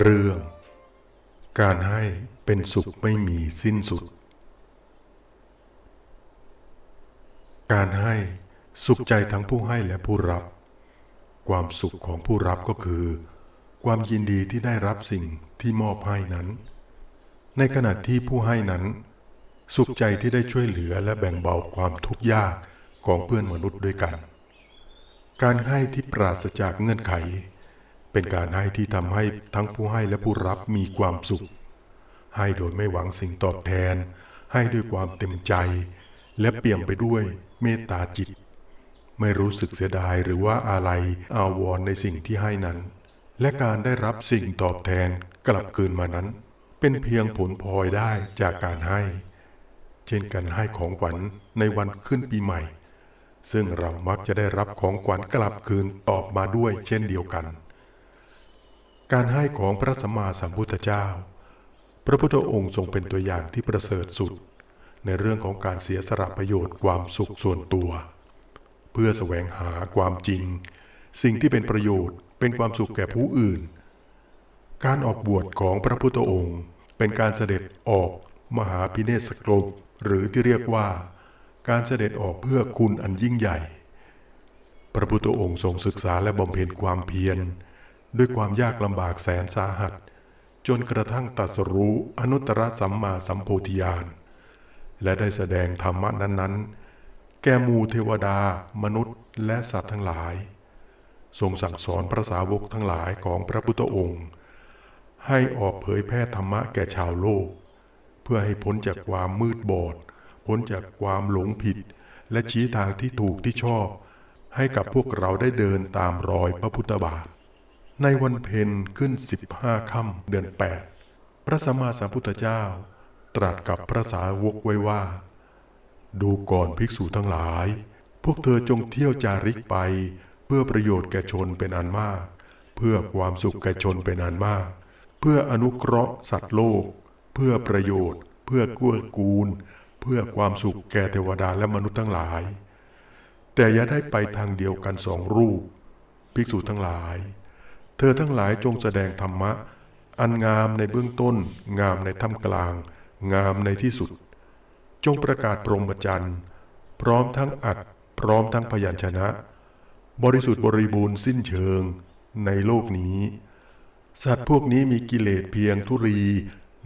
เรื่อง การให้เป็นสุขไม่มีสิ้นสุด การให้สุขใจทั้งผู้ให้และผู้รับ ความสุขของผู้รับก็คือ ความยินดีที่ได้รับสิ่งที่มอบให้นั้น ในขณะที่ผู้ให้นั้น สุขใจที่ได้ช่วยเหลือและแบ่งเบาความทุกข์ยากของเพื่อนมนุษย์ด้วยกัน การให้ที่ปราศจากเงื่อนไข เป็นการให้ที่ทำให้ทั้งผู้ให้และผู้รับมีความสุข ให้โดยไม่หวังสิ่งตอบแทน ให้ด้วยความเต็มใจ และเปี่ยมไปด้วยเมตตาจิต ไม่รู้สึกเสียดายหรือว่าอะไรอาวรในสิ่งที่ให้นั้น และการได้รับสิ่งตอบแทนกลับคืนมานั้น เป็นเพียงผลพลอยได้จากการให้ เช่นการให้ของขวัญในวันขึ้นปีใหม่ ซึ่งเรามักจะได้รับของขวัญกลับคืนตอบมาด้วยเช่นเดียวกัน การให้ของพระสัมมาสัมพุทธเจ้า พระพุทธองค์ทรงเป็นตัวอย่างที่ประเสริฐสุด ในเรื่องของการเสียสละประโยชน์ความสุขส่วนตัว เพื่อแสวงหาความจริง สิ่งที่เป็นประโยชน์เป็นความสุขแก่ผู้อื่น การออกบวชของพระพุทธองค์ เป็นการเสด็จออกมหาพิเนศกรมหรือที่เรียกว่า การเสด็จออกเพื่อคุณอันยิ่งใหญ่ พระพุทธองค์ทรงศึกษาและบำเพ็ญความเพียร ด้วยความยากลำบากแสนสาหัส จนกระทั่งตัสรู้อนุตตรสัมมาสัมโพธิญาณ และได้แสดงธรรมะนั้น ๆ แก่มูเทวดา มนุษย์ และสัตว์ทั้งหลาย ทรงสั่งสอนพระสาวกทั้งหลายของพระพุทธองค์ ให้ออกเผยแพร่ธรรมะแก่ชาวโลก เพื่อให้พ้นจากความมืดบอด พ้นจากความหลงผิด และชี้ทางที่ถูกที่ชอบ ให้กับพวกเราได้เดินตามรอยพระพุทธบาท ในวันเพ็ญขึ้นสิบห้าค่ำเดือนแปดพระสัมมาสัมพุทธเจ้า ตรัสกับพระสาวกไว้ว่า ดูก่อนภิกษุทั้งหลาย พวกเธอจงเที่ยวจาริกไป เพื่อประโยชน์แก่ชนเป็นอันมาก เพื่อความสุขแก่ชนเป็นอันมาก เพื่ออนุเคราะห์สัตว์โลก เพื่อประโยชน์ เพื่อกู้กูล เพื่อความสุขแก่เทวดาและมนุษย์ทั้งหลาย แต่อย่าได้ไปทางเดียวกันสองรูป ภิกษุทั้งหลาย เธอทั้งหลายจงแสดงธรรมะ อันงามในเบื้องต้น งามในท่ามกลาง งามในที่สุด จงประกาศพรหมจรรย์พร้อมทั้งอัด พร้อมทั้งพยัญชนะ บริสุทธิ์บริบูรณ์สิ้นเชิงในโลกนี้ สัตว์พวกนี้มีกิเลสเพียงทุรี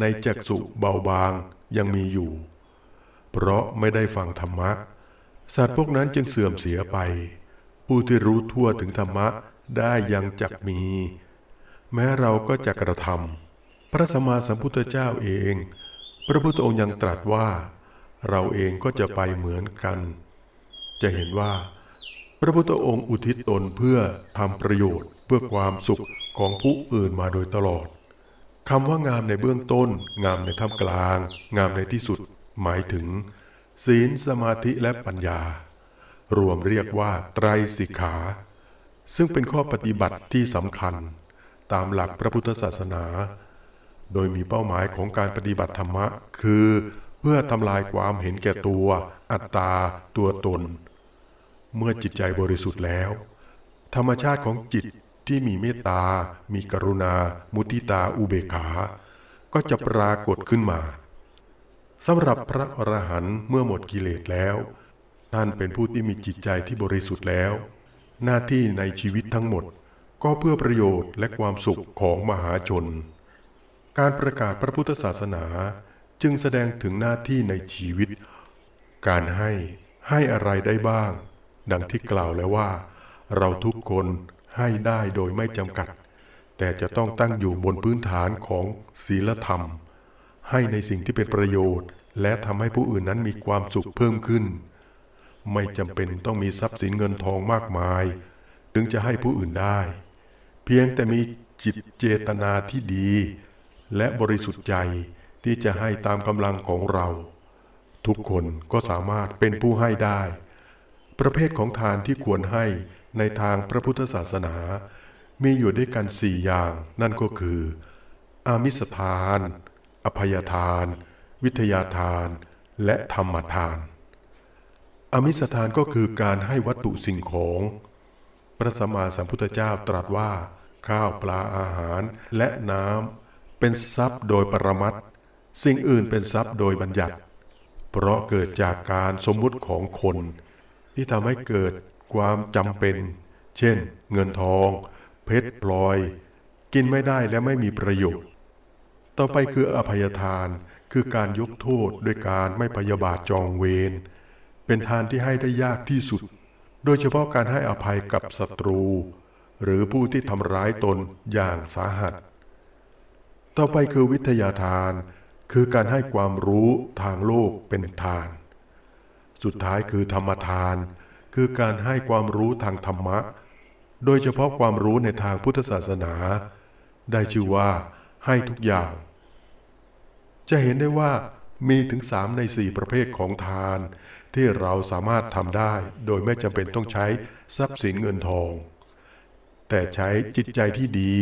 ในจักสุเบาบางยังมีอยู่ เพราะไม่ได้ฟังธรรมะ สัตว์พวกนั้นจึงเสื่อมเสียไป ผู้ที่รู้ทั่วถึงธรรมะ ได้ยังจักมี แม้เราก็จะกระทำพระสัมมาสัมพุทธเจ้าเอง พระพุทธองค์ยังตรัสว่า เราเองก็จะไปเหมือนกัน จะเห็นว่า พระพุทธองค์อุทิศตนเพื่อทำประโยชน์เพื่อความสุขของผู้อื่นมาโดยตลอดคำว่างามในเบื้องต้น งามในท่ามกลาง งามในที่สุด หมายถึง ศีลสมาธิและปัญญา รวมเรียกว่าไตรสิกขา ซึ่งเป็นข้อปฏิบัติที่สำคัญตามหลักพระพุทธศาสนา โดยมีเป้าหมายของการปฏิบัติธรรมะ คือ เพื่อทำลายความเห็นแก่ตัว อัตตา ตัวตน เมื่อจิตใจบริสุทธิ์แล้ว ธรรมชาติของจิตที่มีเมตตา มีกรุณา มุติตา อุเบกขา ก็จะปรากฏขึ้นมาสำหรับพระอรหันต์เมื่อหมดกิเลสแล้ว ท่านเป็นผู้ที่มีจิตใจที่บริสุทธิ์แล้ว หน้าที่ในชีวิตทั้งหมด ก็เพื่อประโยชน์และความสุขของมหาชน การประกาศพระพุทธศาสนาจึงแสดงถึงหน้าที่ในชีวิต การให้ให้อะไรได้บ้าง ดังที่กล่าวแล้วว่า เราทุกคนให้ได้โดยไม่จำกัด แต่จะต้องตั้งอยู่บนพื้นฐานของศีลธรรม ให้ในสิ่งที่เป็นประโยชน์ และทำให้ผู้อื่นนั้นมีความสุขเพิ่มขึ้น ไม่จำเป็นต้องมีทรัพย์สินเงินทองมากมาย ถึงจะให้ผู้อื่นได้ เพียงแต่มีจิตเจตนาที่ดี และบริสุทธิ์ใจที่จะให้ตามกำลังของเรา ทุกคนก็สามารถเป็นผู้ให้ได้ ประเภทของทานที่ควรให้ในทางพระพุทธศาสนา มีอยู่ด้วยกันสี่อย่าง นั่นก็คือ อามิสทาน อภัยทาน วิทยาทาน และธรรมทาน อมิสทานก็คือการให้วัตถุสิ่งของ พระสัมมาสัมพุทธเจ้าตรัสว่า ข้าวปลาอาหารและน้ำเป็นทรัพย์โดยปรมัตสิ่งอื่นเป็นทรัพย์โดยบัญญัติ เพราะเกิดจากการสมมุติของคน ที่ทำให้เกิดความจำเป็น เช่น เงินทอง เพชรพลอย กินไม่ได้และไม่มีประโยชน์ ต่อไปคืออภัยทานคือการยกโทษด้วยการไม่พยาบาทจองเวร เป็นทานที่ให้ได้ยากที่สุด โดยเฉพาะการให้อภัยกับศัตรู หรือผู้ที่ทำร้ายตนอย่างสาหัส ต่อไปคือวิทยาทาน คือการให้ความรู้ทางโลกเป็นทาน สุดท้ายคือธรรมทาน คือการให้ความรู้ทางธรรมะ โดยเฉพาะความรู้ในทางพุทธศาสนา ได้ชื่อว่าให้ทุกอย่าง จะเห็นได้ว่ามีถึงสามในสี่ประเภทของทาน ที่เราสามารถทำได้โดยไม่จำเป็นต้องใช้ทรัพย์สินเงินทอง แต่ใช้จิตใจที่ดี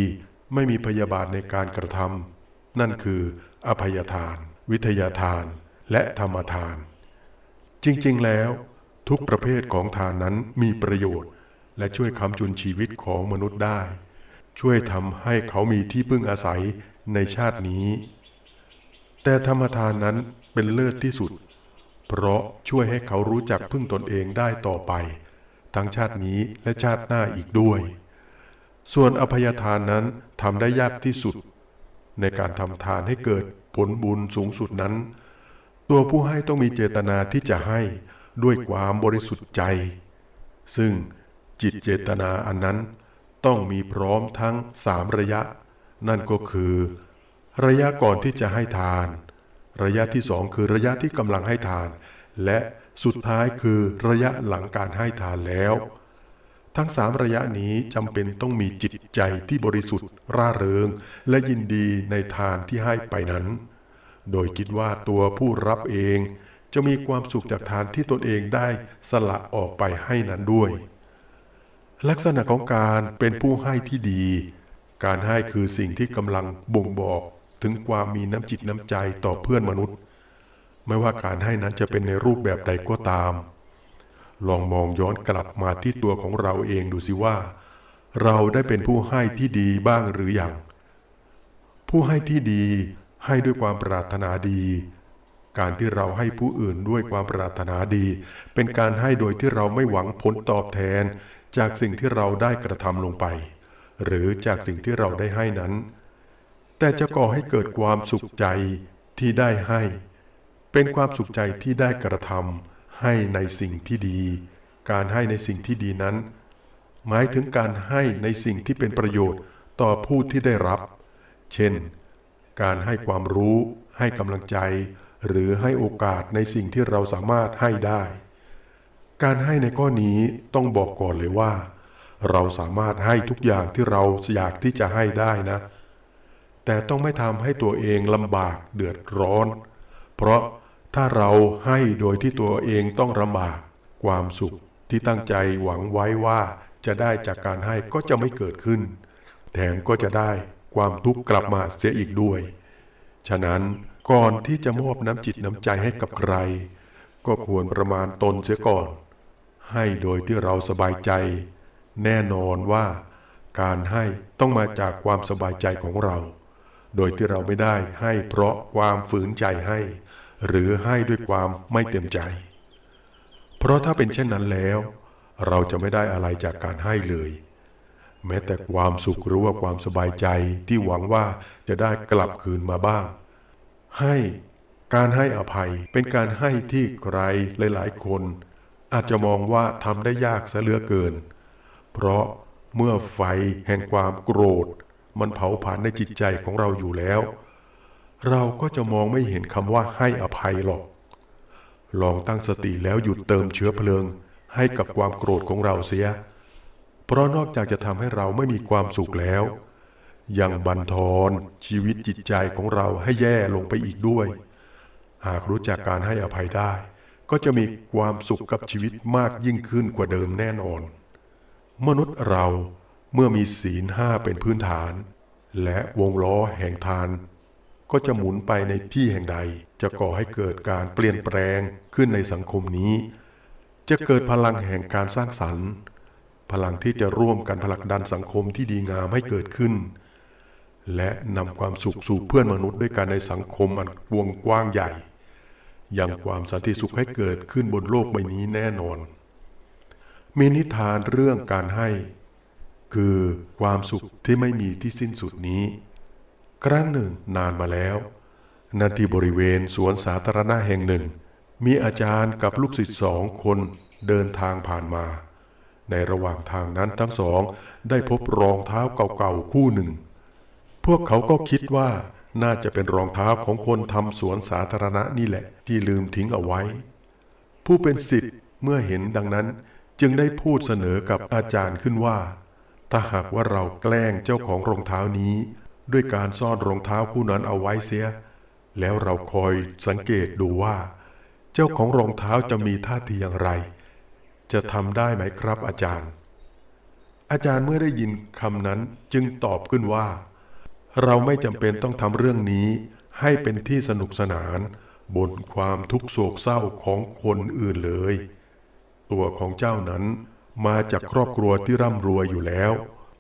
ไม่มีพยาบาทในการกระทำนั่นคืออภัยทาน วิทยาทาน และธรรมทาน จริงๆแล้ว ทุกประเภทของทานนั้นมีประโยชน์ และช่วยค้ำจุนชีวิตของมนุษย์ได้ ช่วยทำให้เขามีที่พึ่งอาศัยในชาตินี้ แต่ธรรมทานนั้นเป็นเลิศที่สุด เพราะช่วยให้เขารู้จักพึ่งตนเองได้ต่อไป ทั้งชาตินี้และชาติหน้าอีกด้วย ส่วนอภัยทานนั้นทำได้ยากที่สุด ในการทำทานให้เกิดผลบุญสูงสุดนั้น ตัวผู้ให้ต้องมีเจตนาที่จะให้ด้วยความบริสุทธิ์ใจ ซึ่งจิตเจตนาอันนั้นต้องมีพร้อมทั้งสามระยะ นั่นก็คือ ระยะก่อนที่จะให้ทาน ระยะที่สองคือระยะที่กำลังให้ทาน และสุดท้ายคือระยะหลังการให้ทานแล้ว ทั้งสามระยะนี้จำเป็นต้องมีจิตใจที่บริสุทธิ์ ร่าเริง และยินดีในทานที่ให้ไปนั้น โดยคิดว่าตัวผู้รับเองจะมีความสุขจากทานที่ตนเองได้สละออกไปให้นั้นด้วย ลักษณะของการเป็นผู้ให้ที่ดี การให้คือสิ่งที่กำลังบ่งบอก ถึงความมีน้ำจิตน้ำใจต่อเพื่อนมนุษย์ ไม่ว่าการให้นั้นจะเป็นในรูปแบบใดก็ตาม ลองมองย้อนกลับมาที่ตัวของเราเองดูสิว่า เราได้เป็นผู้ให้ที่ดีบ้างหรืออยังผู้ให้ที่ดีให้ด้วยความปรารถนาดี การที่เราให้ผู้อื่นด้วยความปรารถนาดี เป็นการให้โดยที่เราไม่หวังผลตอบแทน จากสิ่งที่เราได้กระทำลงไป หรือจากสิ่งที่เราได้ให้นั้น แต่จะก่อให้เกิดความสุขใจที่ได้ให้ เป็นความสุขใจที่ได้กระทำให้ในสิ่งที่ดี การให้ในสิ่งที่ดีนั้น หมายถึงการให้ในสิ่งที่เป็นประโยชน์ต่อผู้ที่ได้รับ เช่น การให้ความรู้ ให้กำลังใจ หรือให้โอกาสในสิ่งที่เราสามารถให้ได้ การให้ในข้อนี้ต้องบอกก่อนเลยว่า เราสามารถให้ทุกอย่างที่เราอยากที่จะให้ได้นะ แต่ต้องไม่ทำให้ตัวเองลำบากเดือดร้อน เพราะถ้าเราให้โดยที่ตัวเองต้องลำบาก ความสุขที่ตั้งใจหวังไว้ว่าจะได้จากการให้ก็จะไม่เกิดขึ้น แถมก็จะได้ความทุกข์กลับมาเสียอีกด้วย ฉะนั้นก่อนที่จะมอบน้ำจิตน้ำใจให้กับใคร ก็ควรประมาณตนเสียก่อน ให้โดยที่เราสบายใจ แน่นอนว่า การให้ต้องมาจากความสบายใจของเรา โดยที่เราไม่ได้ให้เพราะความฝืนใจให้ หรือให้ด้วยความไม่เต็มใจ เพราะถ้าเป็นเช่นนั้นแล้ว เราจะไม่ได้อะไรจากการให้เลย แม้แต่ความสุขหรือว่าความสบายใจที่หวังว่าจะได้กลับคืนมาบ้าง ให้การให้อภัยเป็นการให้ที่ใครหลาย ๆ คน อาจจะมองว่าทำได้ยากซะเหลือเกิน เพราะเมื่อไฟแห่งความโกรธ มันเผาผลาญในจิตใจของเราอยู่แล้ว เราก็จะมองไม่เห็นคำว่าให้อภัยหรอก ลองตั้งสติแล้วหยุดเติมเชื้อเพลิง ให้กับความโกรธของเราเสีย เพราะนอกจากจะทำให้เราไม่มีความสุขแล้ว ยังบันทอนชีวิตจิตใจของเราให้แย่ลงไปอีกด้วย หากรู้จักการให้อภัยได้ ก็จะมีความสุขกับชีวิตมากยิ่งขึ้นกว่าเดิมแน่นอน มนุษย์เรา เมื่อมีศีลห้าเป็นพื้นฐาน และวงล้อแห่งทาน ก็จะหมุนไปในที่แห่งใด จะก่อให้เกิดการเปลี่ยนแปลงขึ้นในสังคมนี้ จะเกิดพลังแห่งการสร้างสรรค์ พลังที่จะร่วมกันผลักดันสังคมที่ดีงามให้เกิดขึ้น และนำความสุขสู่เพื่อนมนุษย์ด้วยกันในสังคมอันวงกว้างใหญ่ยังความสันติสุขให้เกิดขึ้นบนโลกใบนี้แน่นอน มีนิทานเรื่องการให้ คือความสุขที่ไม่มีที่สิ้นสุดนี้ ครั้งหนึ่งนานมาแล้วณที่บริเวณสวนสาธารณะแห่งหนึ่ง มีอาจารย์กับลูกศิษย์สองคนเดินทางผ่านมา ในระหว่างทางนั้นทั้งสองได้พบรองเท้าเก่าๆคู่หนึ่ง พวกเขาก็คิดว่าน่าจะเป็นรองเท้าของคนทำสวนสาธารณะนี่แหละ ที่ลืมทิ้งเอาไว้ ผู้เป็นศิษย์เมื่อเห็นดังนั้นจึงได้พูดเสนอกับอาจารย์ขึ้นว่า ถ้าหากว่าเราแกล้งเจ้าของรองเท้านี้ ด้วยการซ่อนรองเท้าคู่นั้นเอาไว้เสีย แล้วเราคอยสังเกตดูว่า เจ้าของรองเท้าจะมีท่าทีอย่างไร จะทำได้ไหมครับอาจารย์ อาจารย์เมื่อได้ยินคำนั้นจึงตอบขึ้นว่า เราไม่จำเป็นต้องทำเรื่องนี้ ให้เป็นที่สนุกสนานบนความทุกโศกเศร้าของคนอื่นเลย ตัวของเจ้านั้น มาจากครอบครัวที่ร่ำรวยอยู่แล้ว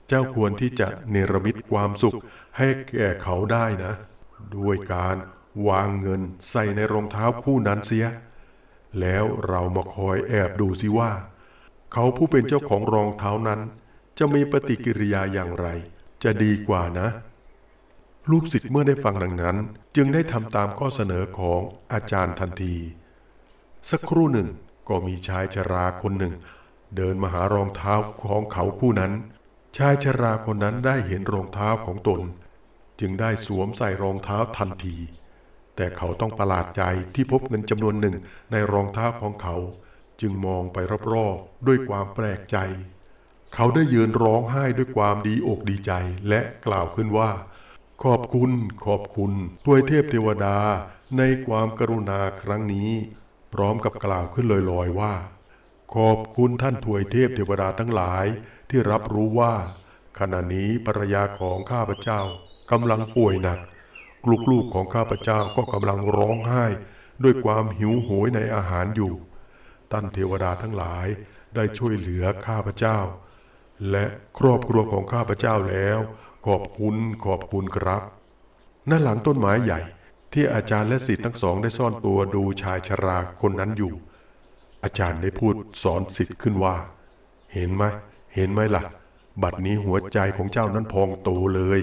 เจ้าควรที่จะเนรมิตความสุขให้แก่เขาได้นะ ด้วยการวางเงินใส่ในรองเท้าคู่นั้นเสีย แล้วเรามาคอยแอบดูสิว่า เขาผู้เป็นเจ้าของรองเท้านั้น จะมีปฏิกิริยาอย่างไร จะดีกว่านะ ลูกศิษย์เมื่อได้ฟังดังนั้น จึงได้ทำตามข้อเสนอของอาจารย์ทันที สักครู่หนึ่งก็มีชายชราคนหนึ่ง เดินมาหารองเท้าของเขาคู่นั้น ชายชราคนนั้นได้เห็นรองเท้าของตน จึงได้สวมใส่รองเท้าทันที แต่เขาต้องประหลาดใจที่พบเงินจำนวนหนึ่งในรองเท้าของเขา จึงมองไปรอบๆด้วยความแปลกใจ เขาได้ยืนร้องไห้ด้วยความดีอกดีใจและกล่าวขึ้นว่า ขอบคุณ ขอบคุณทวยเทพเทวดาในความกรุณาครั้งนี้ พร้อมกับกล่าวขึ้นลอยๆว่า ขอบคุณท่านทวยเทพเทวดาทั้งหลายที่รับรู้ว่า ขณะนี้ภรรยาของข้าพเจ้ากำลังป่วยหนัก ลูกๆของข้าพเจ้าก็กำลังร้องไห้ ด้วยความหิวโหยในอาหารอยู่ ท่านเทวดาทั้งหลายได้ช่วยเหลือข้าพเจ้า และครอบครัวของข้าพเจ้าแล้ว ขอบคุณขอบคุณครับณหลังต้นไม้ใหญ่ที่อาจารย์และศิษย์ทั้งสองได้ซ่อนตัวดูชายชราคนนั้นอยู่ อาจารย์ได้พูดสอนศิษย์ขึ้นว่า เห็นไหมเห็นไหมล่ะ บัดนี้หัวใจของเจ้านั้นพองโตเลย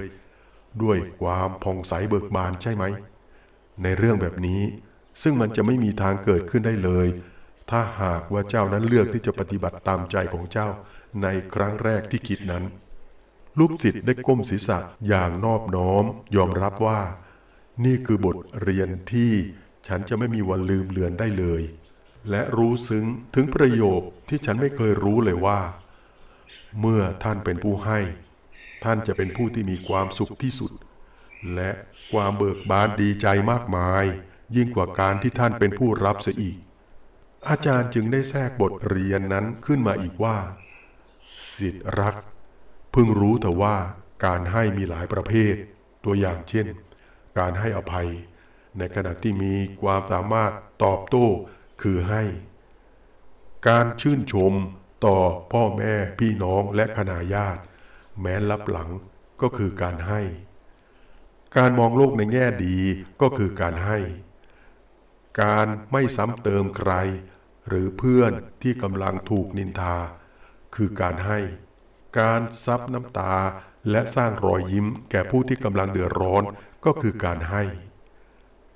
ด้วยความผ่องใสเบิกบานใช่ไหม ในเรื่องแบบนี้ ซึ่งมันจะไม่มีทางเกิดขึ้นได้เลย ถ้าหากว่าเจ้านั้นเลือกที่จะปฏิบัติตามใจของเจ้า ในครั้งแรกที่คิดนั้น ลูกศิษย์ได้ก้มศีรษะอย่างนอบน้อม ยอมรับว่า นี่คือบทเรียนที่ฉันจะไม่มีวันลืมเลือนได้เลย และรู้ซึ้งถึงประโยคที่ฉันไม่เคยรู้เลยว่า เมื่อท่านเป็นผู้ให้ ท่านจะเป็นผู้ที่มีความสุขที่สุด และความเบิกบานดีใจมากมาย ยิ่งกว่าการที่ท่านเป็นผู้รับเสียอีก อาจารย์จึงได้แทรกบทเรียนนั้นขึ้นมาอีกว่าสิทธิรัก เพึงรู้แต่ว่าการให้มีหลายประเภท ตัวอย่างเช่น การให้อภัย ในขณะที่มีความสามารถตอบโต้ คือให้ การชื่นชมต่อพ่อแม่พี่น้องและคณาญาติ แม้ลับหลังก็คือการให้ การมองโลกในแง่ดีก็คือการให้ การไม่ซ้ำเติมใคร หรือเพื่อนที่กำลังถูกนินทา คือการให้ การซับน้ำตาและสร้างรอยยิ้มแก่ผู้ที่กำลังเดือดร้อนก็คือการให้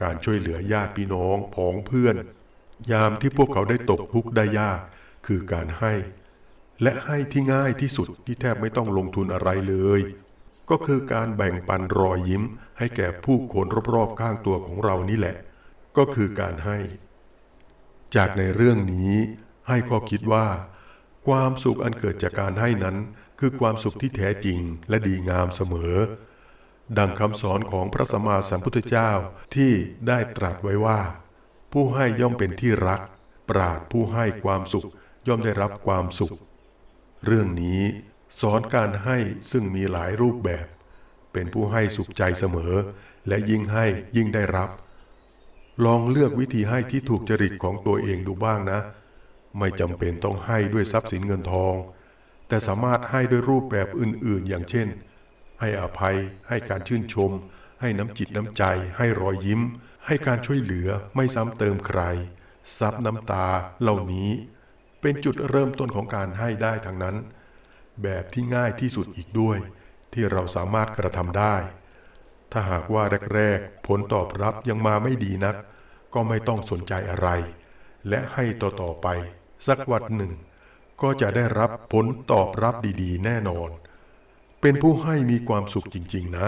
การช่วยเหลือญาติพี่น้องผองเพื่อน ยามที่พวกเขาได้ตกทุกข์ได้ยากคือการให้ และให้ที่ง่ายที่สุดที่แทบไม่ต้องลงทุนอะไรเลย ก็คือการแบ่งปันรอยยิ้ม ให้แก่ผู้คนรอบๆข้างตัวของเรานี่แหละ ก็คือการให้ จากในเรื่องนี้ให้ข้อคิดว่า ความสุขอันเกิดจากการให้นั้น คือความสุขที่แท้จริงและดีงามเสมอ ดังคำสอนของพระสัมมาสัมพุทธเจ้าที่ได้ตรัสไว้ว่า ผู้ให้ย่อมเป็นที่รัก ปราดผู้ให้ความสุขย่อมได้รับความสุข เรื่องนี้สอนการให้ซึ่งมีหลายรูปแบบ เป็นผู้ให้สุขใจเสมอ และยิ่งให้ยิ่งได้รับ ลองเลือกวิธีให้ที่ถูกจริตของตัวเองดูบ้างนะ ไม่จำเป็นต้องให้ด้วยทรัพย์สินเงินทอง แต่สามารถให้ด้วยรูปแบบอื่น ๆ อย่างเช่น ให้อภัย ให้การชื่นชม ให้น้ำจิตน้ำใจ ให้รอยยิ้ม ให้การช่วยเหลือไม่ซ้ำเติมใคร ซับน้ำตาเหล่านี้ เป็นจุดเริ่มต้นของการให้ได้ทั้งนั้น แบบที่ง่ายที่สุดอีกด้วย ที่เราสามารถกระทำได้ ถ้าหากว่าแรกๆ ผลตอบรับยังมาไม่ดีนัก ก็ไม่ต้องสนใจอะไร และให้ต่อๆไป สักวันหนึ่ง ก็จะได้รับผลตอบรับดีๆ แน่นอน เป็นผู้ให้มีความสุขจริง ๆ นะ